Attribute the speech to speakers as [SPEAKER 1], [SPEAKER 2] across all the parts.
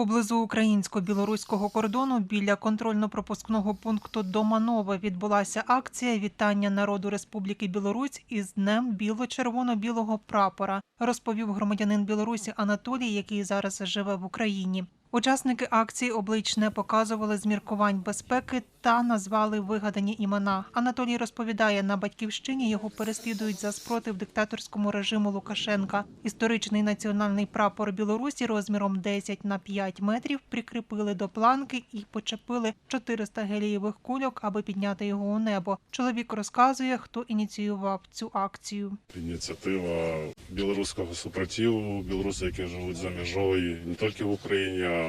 [SPEAKER 1] Поблизу українсько-білоруського кордону біля контрольно-пропускного пункту Доманове відбулася акція вітання народу Республіки Білорусь із Днем біло-червоно-білого прапора, розповів громадянин Білорусі Анатолій, який зараз живе в Україні. Учасники акції облич не показували з міркувань безпеки та назвали вигадані імена. Анатолій розповідає, на батьківщині його переслідують за спротив диктаторському режиму Лукашенка. Історичний національний прапор Білорусі розміром 10 на 5 метрів прикріпили до планки і почепили 400 гелієвих кульок, аби підняти його у небо. Чоловік розказує, хто ініціював цю акцію.
[SPEAKER 2] Ініціатива білоруського супротиву, білоруси, які живуть за межою не тільки в Україні,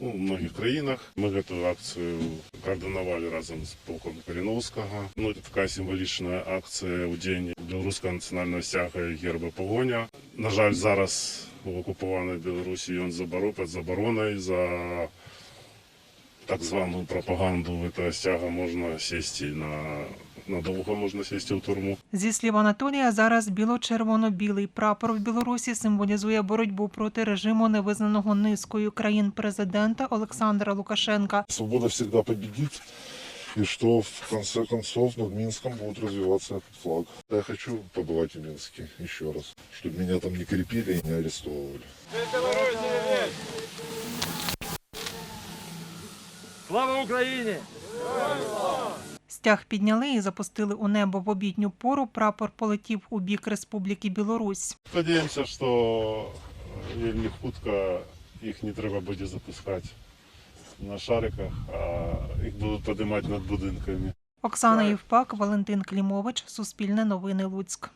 [SPEAKER 2] ну, многих країнах. Ми цю акцію координували разом з полком Каліновського. Ну, така символічна акція у день білоруського національного стяга і герба погоня. На жаль, зараз в окупованій Білорусі він заборо- під забороною за так звану пропаганду этого стяга можна сісти на надовго можна сісти в турму.
[SPEAKER 1] Зі слів Анатолія, зараз біло-червоно-білий прапор в Білорусі символізує боротьбу проти режиму невизнаного низкою країн президента Олександра Лукашенка.
[SPEAKER 3] Свобода всегда победит, и что в конце концов над Минском будет развиваться этот флаг. Я хочу побывать в Минске еще раз, чтобы меня там не крепили и не арестовывали.
[SPEAKER 4] Слава Україні!
[SPEAKER 1] Стяг підняли і запустили у небо в обідню пору. Прапор полетів у бік Республіки Білорусь.
[SPEAKER 2] Сподіваємося, що вельми хутко їх не треба буде запускати на шариках, а їх будуть піднімати над будинками.
[SPEAKER 1] Оксана Євпак, Валентин Клімович, Суспільне новини Луцьк.